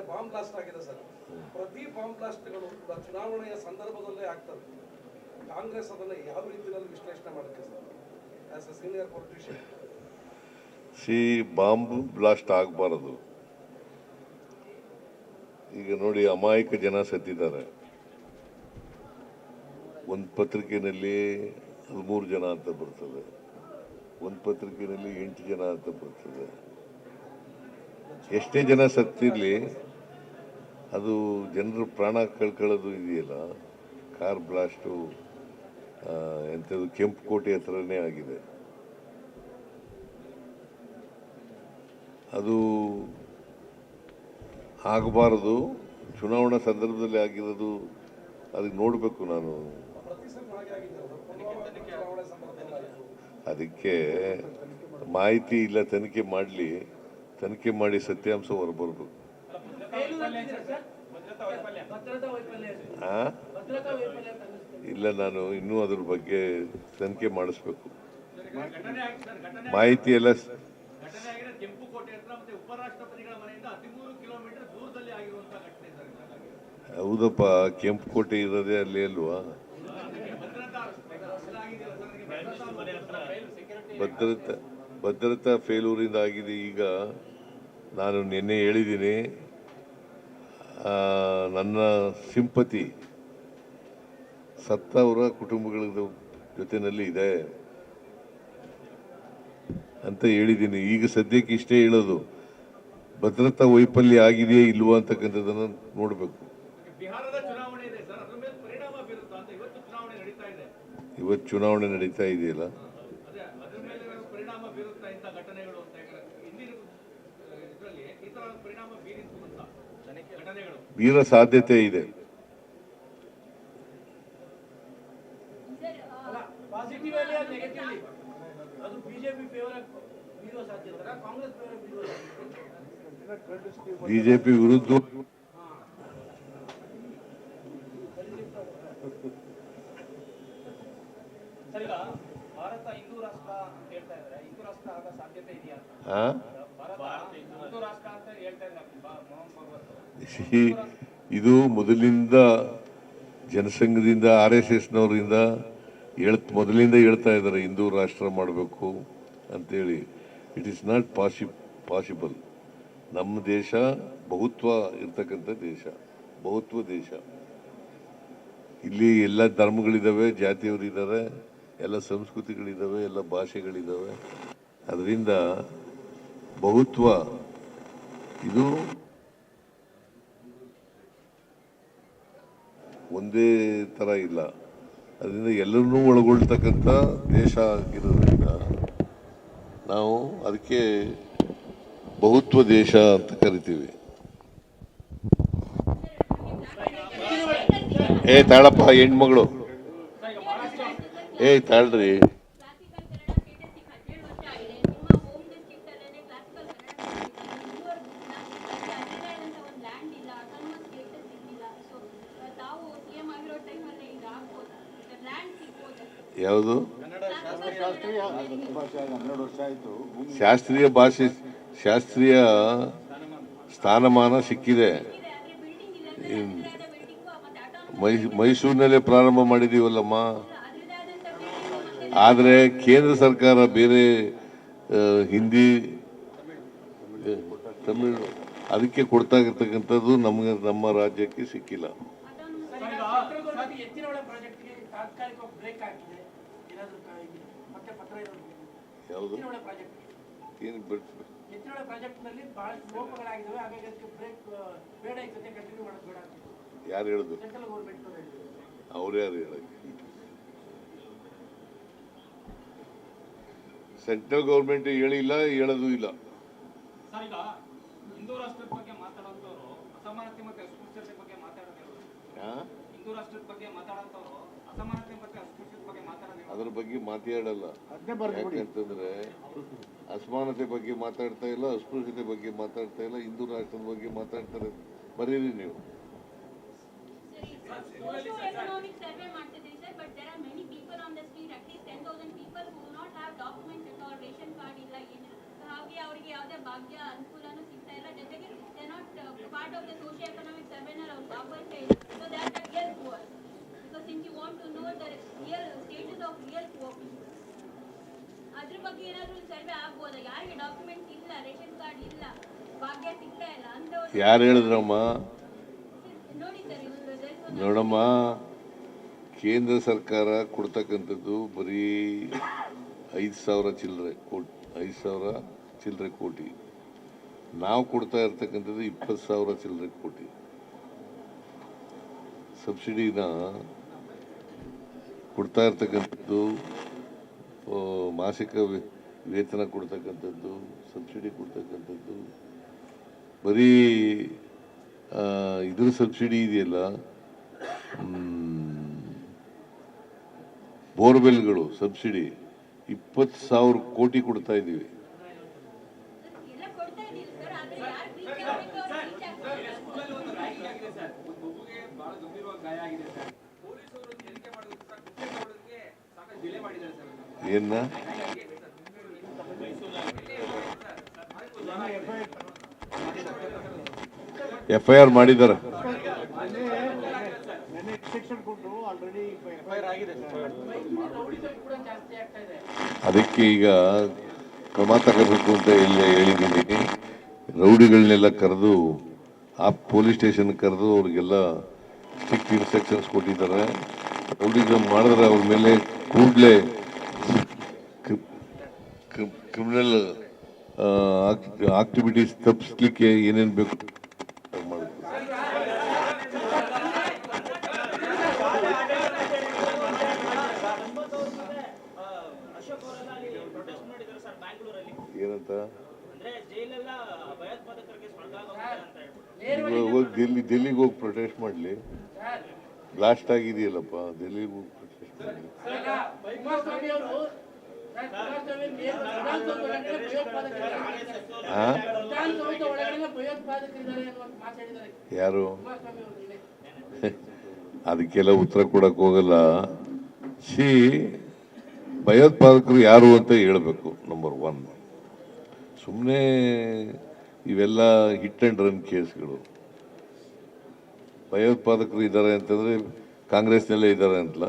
ನಿನ್ನೆ bomb blast ಆಗಿದೆ sir. ಪ್ರತಿ ಬಾಂಬ್ ಬ್ಲಾಸ್ಟ್ಗಳು ಚುನಾವಣೆಯ ಸಂದರ್ಭದಲ್ಲೇ ಆಗ್ತವೆ. ಕಾಂಗ್ರೆಸ್ ಅದನ್ನು ಯಾವ ರೀತಿಯಲ್ಲಿ ವಿಶ್ಲೇಷಣೆ ಮಾಡುತ್ತೆ sir? As a senior politician see bomb blast ಆಗಬಾರದು. ಈಗ ನೋಡಿ ಅಮಾಯಕ ಜನ ಸತ್ತಿದ್ದಾರೆ. ಒಂದು ಪತ್ರಿಕೆಯಲ್ಲಿ ಹದಿಮೂರು ಜನ ಅಂತ ಬರ್ತದೆ. ಒಂದು ಪತ್ರಿಕೆಯಲ್ಲಿ ಎಂಟು ಜನ ಅಂತ ಬರ್ತದೆ. ಎಷ್ಟೇ ಜನ ಸತ್ತಿರಲಿ ಅದು ಜನರು ಪ್ರಾಣ ಕಳ್ಕೊಳ್ಳೋದು ಇದೆಯಲ್ಲ? ಕಾರ್ ಬ್ಲಾಸ್ಟು ಎಂಥದ್ದು ಕೆಂಪು ಕೋಟೆ ಹತ್ರನೇ ಆಗಿದೆ. ಅದು ಆಗಬಾರದು. ಚುನಾವಣಾ ಸಂದರ್ಭದಲ್ಲಿ ಆಗಿರೋದು ಅದಕ್ಕೆ ನೋಡಬೇಕು ನಾನು. ಅದಕ್ಕೆ ಮಾಹಿತಿ ಇಲ್ಲ, ತನಿಖೆ ಮಾಡಲಿ. ತನಿಖೆ ಮಾಡಿ ಸತ್ಯಾಂಶ ಹೊರಬರ್ಬೇಕು. ಇಲ್ಲ ನಾನು ಇನ್ನೂ ಅದ್ರ ಬಗ್ಗೆ ತನಿಖೆ ಮಾಡಿಸ್ಬೇಕು. ಮಾಹಿತಿ ಎಲ್ಲ ಸ್- ಘಟನೆ ಆಗಿದೆ ಕೆಂಪುಕೋಟೆ ಹತ್ರ ಮತ್ತೆ ಉಪರಾಷ್ಟ್ರಪತಿಗಳ ಮನೆಯಿಂದ ಹದಿಮೂರು ಕಿಲೋಮೀಟರ್ ದೂರದಲ್ಲಿ ಆಗಿರುವಂತಹ ಘಟನೆ ಸರ್ ಇದಾಗಿದೆ. ಹೌದಪ್ಪ ಕೆಂಪು ಕೋಟೆ ಇರೋದೇ ಅಲ್ಲಿ ಅಲ್ವಾ? ಭದ್ರತಾ ಭದ್ರತಾ ಫೇಲೂರಿಂದ ಆಗಿದೆ ಈಗ. ನಾನು ನಿನ್ನೆ ಹೇಳಿದ್ದೀನಿ ನನ್ನ ಸಿಂಪತಿ ಸತ್ತವರ ಕುಟುಂಬಗಳ ಜೊತೆಯಲ್ಲಿ ಇದೆ ಅಂತ ಹೇಳಿದ್ದೀನಿ. ಈಗ ಸದ್ಯಕ್ಕೆ ಇಷ್ಟೇ ಹೇಳೋದು ಭದ್ರತಾ ವೈಫಲ್ಯ ಆಗಿದೆಯೇ ಇಲ್ವಾ ಅಂತಕ್ಕಂಥದ್ದನ್ನು ನೋಡಬೇಕು. ಇವತ್ತು ಚುನಾವಣೆ ನಡೀತಾ ಇದೆಯಲ್ಲ? ಅದೇ ಪರಿಣಾಮ ಬೀರುತ್ತಾ ಇಂಥ ಘಟನೆಗಳು ಅಂತ ಇದರಲ್ಲಿ ಈ ಪರಿಣಾಮ ಬೀರಿತ್ತು ಅಂತ. ಬೀರ ಸಾಧ್ಯತೆ ಇದೆ. ಅಲ್ಲ ಪಾಸಿಟಿವ್ ಅಲ್ಲಿ? ಅದು ಅದು ಬಿಜೆಪಿ ಫೇವರ್ ಬೀರುವ ಸಾಧ್ಯತೆ ಕಾಂಗ್ರೆಸ್ ಫೇವರ್ ಬೀರುವ ಸಾಧ್ಯತೆ ಬಿಜೆಪಿ ವಿರುದ್ಧ ಸರ್ ಈಗ ಭಾರತ ಹಿಂದೂ ರಾಷ್ಟ್ರ ಅಂತ ಹೇಳ್ತಾ ಇದ್ದಾರೆ. ಹಿಂದೂ ರಾಷ್ಟ್ರ ಆಗೋ ಸಾಧ್ಯತೆ ಇದೆಯಾ ಇದು ಮೊದಲಿಂದ ಜನಸಂಘದಿಂದ, ಆರ್ ಎಸ್ ಎಸ್ನವರಿಂದ ಹೇಳ್ ಮೊದಲಿಂದ ಹೇಳ್ತಾ ಇದ್ದಾರೆ, ಹಿಂದೂ ರಾಷ್ಟ್ರ ಮಾಡಬೇಕು ಅಂತೇಳಿ. It is not pos possible ನಮ್ಮ ದೇಶ ಬಹುತ್ವ ಇರ್ತಕ್ಕಂಥ ದೇಶ, ಬಹುತ್ವ ದೇಶ. ಇಲ್ಲಿ ಎಲ್ಲ ಧರ್ಮಗಳಿದ್ದಾವೆ ಜಾತಿಯವರಿದ್ದಾರೆ ಎಲ್ಲ ಸಂಸ್ಕೃತಿಗಳಿದ್ದಾವೆ ಎಲ್ಲ ಭಾಷೆಗಳಿದ್ದಾವೆ ಅದರಿಂದ ಬಹುತ್ವ, ಇದು ಒಂದೇ ಥರ ಇಲ್ಲ. ಅದರಿಂದ ಎಲ್ಲರನ್ನೂ ಒಳಗೊಳ್ತಕ್ಕಂಥ ದೇಶ ಆಗಿರೋದ್ರಿಂದ ನಾವು ಅದಕ್ಕೆ ಬಹುತ್ವ ದೇಶ ಅಂತ ಕರಿತೀವಿ. ಏ ತಾಳಪ್ಪ, ಹೆಣ್ಮಗಳು. ಏ ತಾಳ್ರಿ ಕ್ಲಾಸಿಕಲ್ ಕನ್ನಡ ಸ್ಟೇಟಸ್ ಈಗ ಹದಿನೇಳು ವರ್ಷ ಆಗಿದೆ ನಿಮ್ಮ ಹೋಮ್ ಡಿಸ್ಟ್ರಿಕ್ಟ್ ಅಲ್ಲೇ ಕ್ಲಾಸಿಕಲ್ ಕನ್ನಡ ಅಂತ ಒಂದು ಲ್ಯಾಂಡ್ ಇಲ್ಲ ಆಟೋನಮಸ್ ಸ್ಟೇಟಸ್ ಸಿಗ್ಲಿಲ್ಲ ಸೊ ತಾವು ಸಿ ಎಂ ಆಗಿರೋ ಟೈಮಲ್ಲಿ ಇದು ಆಗ್ಬೋದಾ ಲ್ಯಾಂಡ್ ಸಿಗ್ಬೋದಾ ಯಾವುದು? ಹನ್ನೆರಡು ವರ್ಷ ಆಯ್ತು. ಶಾಸ್ತ್ರೀಯ ಭಾಷೆ ಶಾಸ್ತ್ರೀಯ ಸ್ಥಾನಮಾನ ಸಿಕ್ಕಿದೆ. ಮೈ ಮೈಸೂರಿನಲ್ಲೇ ಪ್ರಾರಂಭ ಮತ್ತೆ ಆದರೆ ಕೇಂದ್ರ ಸರ್ಕಾರ ಬೇರೆ ಹಿಂದಿ ತಮಿಳು ಅದಕ್ಕೆ ಕೊಡ್ತಾ ಇರ್ತಕ್ಕಂಥದ್ದು ನಮಗೆ ನಮ್ಮ ರಾಜ್ಯಕ್ಕೆ ಸಿಕ್ಕಿಲ್ಲ. ಮಾಡೋದು ಏನು ಅಂತ ಯಾರು ಹೇಳುದು? ಸೆಂಟ್ರಲ್ ಗೌರ್ಮೆಂಟ್ ಹೇಳಿದ್ರು ಅವ್ರು ಯಾರು ಹೇಳಕ್ಕೆ ಸೆಂಟ್ರಲ್ ಗೌರ್ಮೆಂಟ್ ಹೇಳಿಲ್ಲ ಹೇಳೋದು ಇಲ್ಲ. ಬಗ್ಗೆ ಅದ್ರ ಬಗ್ಗೆ ಮಾತಾಡಲ್ಲ. ಯಾಕಂತಂದ್ರೆ ಅಸಮಾನತೆ ಬಗ್ಗೆ ಮಾತಾಡ್ತಾ ಇಲ್ಲ ಅಸ್ಪೃಶ್ಯತೆ ಬಗ್ಗೆ ಮಾತಾಡ್ತಾ ಇಲ್ಲ ಹಿಂದೂ ರಾಷ್ಟ್ರದ ಬಗ್ಗೆ ಮಾತಾಡ್ತಾರೆ. ಬರೀರಿ ನೀವು. Socio economic you want to on the real status of real. ಅದ್ರ ಬಗ್ಗೆ ಏನಾದರೂ ಸರ್ವೆ ಆಗ್ಬೋದಾ? ಯಾರಿಗೆ ಡಾಕ್ಯುಮೆಂಟ್ ಇಲ್ಲ ರೇಷನ್ ಕಾರ್ಡ್ ಇಲ್ಲ ಭಾಗ್ಯ ಸಿಗ್ತಾ ಇಲ್ಲ ಅಂತ ಯಾರು ಹೇಳಿದ್ರಮ್ಮ? ನೋಡಿ ಸರ್ ನೋಡಮ್ಮ ಕೇಂದ್ರ ಸರ್ಕಾರ ಕೊಡ್ತಕ್ಕಂಥದ್ದು ಬರೀ ಐದು ಸಾವಿರ ಚಿಲ್ಲರೆ ಕೋಟಿ ಐದು ಸಾವಿರ ಚಿಲ್ಲರೆ ಕೋಟಿ. ನಾವು ಕೊಡ್ತಾ ಇರ್ತಕ್ಕಂಥದ್ದು ಇಪ್ಪತ್ತು ಸಾವಿರ ಚಿಲ್ಲರೆ ಕೋಟಿ. ಸಬ್ಸಿಡಿನ ಕೊಡ್ತಾ ಇರ್ತಕ್ಕಂಥದ್ದು ಮಾಸಿಕ ವೇತನ ಕೊಡ್ತಕ್ಕಂಥದ್ದು, ಸಬ್ಸಿಡಿ ಕೊಡ್ತಕ್ಕಂಥದ್ದು, ಬರೀ ಇದ್ರ ಸಬ್ಸಿಡಿ ಇದೆಯಲ್ಲ ಬೋರ್ವೆಲ್ಗಳು ಸಬ್ಸಿಡಿ ಇಪ್ಪತ್ತು ಸಾವಿರ ಕೋಟಿ ಕೊಡ್ತಾ ಇದ್ದೀವಿ ಎಲ್ಲ ಕೊಡ್ತಾ ಇದ್ದೀವಿ ಸರ್ ಆದ್ರೆ ಯಾರು ರೀಚ್ ಆಗಬೇಕು ಅವ್ರು ರೀಚ್ ಆಗ್ತಾರೆ ಸ್ಕೂಲಲ್ಲಿ ಒಂದು ರ್ಯಾಗಿಂಗ್ ಆಗಿದೆ ಸರ್ ಒಂದು ಮಗುಗೆ ಬಹಳ ಗಂಭೀರವಾಗಿ ಗಾಯ ಆಗಿದೆ ಸರ್ ಪೊಲೀಸರು ತನಿಖೆ ಮಾಡೋದಕ್ಕೆ ಸರ್ ಕುಕ್ಕೆ ಮಾಡೋದಕ್ಕೆ ಸಾಕಷ್ಟು ಡಿಲೇ ಮಾಡಿದ್ದಾರೆ ಸರ್ ಏನ? ಎಫ್ ಐ ಆರ್ ಇದೆ ಅದಕ್ಕೆ ಈಗ ಕ್ರಮ ತಗೋಬೇಕು ಅಂತ ಎಲ್ಲ ಹೇಳಿದ್ದೀನಿ ರೌಡಿಗಳನ್ನೆಲ್ಲ ಕರೆದು, ಆ ಪೊಲೀಸ್ ಸ್ಟೇಷನ್ ಕರೆದು ಅವ್ರಿಗೆಲ್ಲ ಸ್ಟ್ರಿಕ್ಟ್ ಇನ್ಸ್ಟ್ರಕ್ಷನ್ಸ್ ಕೊಟ್ಟಿದ್ದಾರೆ. ರೌಡಿಗಳು ಮಾಡಿದ್ರೆ ಅವ್ರ ಮೇಲೆ ಕೂಡಲೇ ಕ್ರಿಮಿನಲ್ ಆಕ್ಟಿವಿಟೀಸ್ ತಪ್ಪಿಸ್ಲಿಕ್ಕೆ ಏನೇನು ಬೇಕು? ಏನಂತ? ಹೋಗಿ ಡೆಲ್ಲಿ ಡೆಲ್ಲಿಗೆ ಹೋಗಿ ಪ್ರೊಟೆಸ್ಟ್ ಮಾಡಲಿ. ಬ್ಲಾಸ್ಟ್ ಆಗಿದೆಯಲ್ಲಪ್ಪ ಡೆಲ್ಲಿಗೆ ಹೋಗಿ ಪ್ರೊಟೆಸ್ಟ್ ಮಾಡಲಿ. ಯಾರು? ಅದಕ್ಕೆಲ್ಲ ಉತ್ತರ ಕೊಡಕ್ ಹೋಗಲ್ಲ. ಸಿ ಭಯೋತ್ಪಾದಕರು ಯಾರು ಅಂತ ಹೇಳಬೇಕು ನಂಬರ್ ಒನ್ ಸುಮ್ಮನೆ ಇವೆಲ್ಲ ಹಿಟ್ ಅಂಡ್ ರನ್ ಕೇಸ್ಗಳು. ಭಯೋತ್ಪಾದಕರು ಇದ್ದಾರೆ ಅಂತಂದ್ರೆ ಕಾಂಗ್ರೆಸ್ನಲ್ಲೇ ಇದ್ದಾರೆ ಅಂತಲ್ಲ.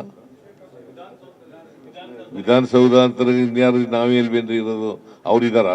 ವಿಧಾನಸೌಧ ಅಂತ ಇನ್ಯಾರು ನಾವೇ ಬೇನ್ರಿ ಇರೋದು? ಅವ್ರಿದಾರ?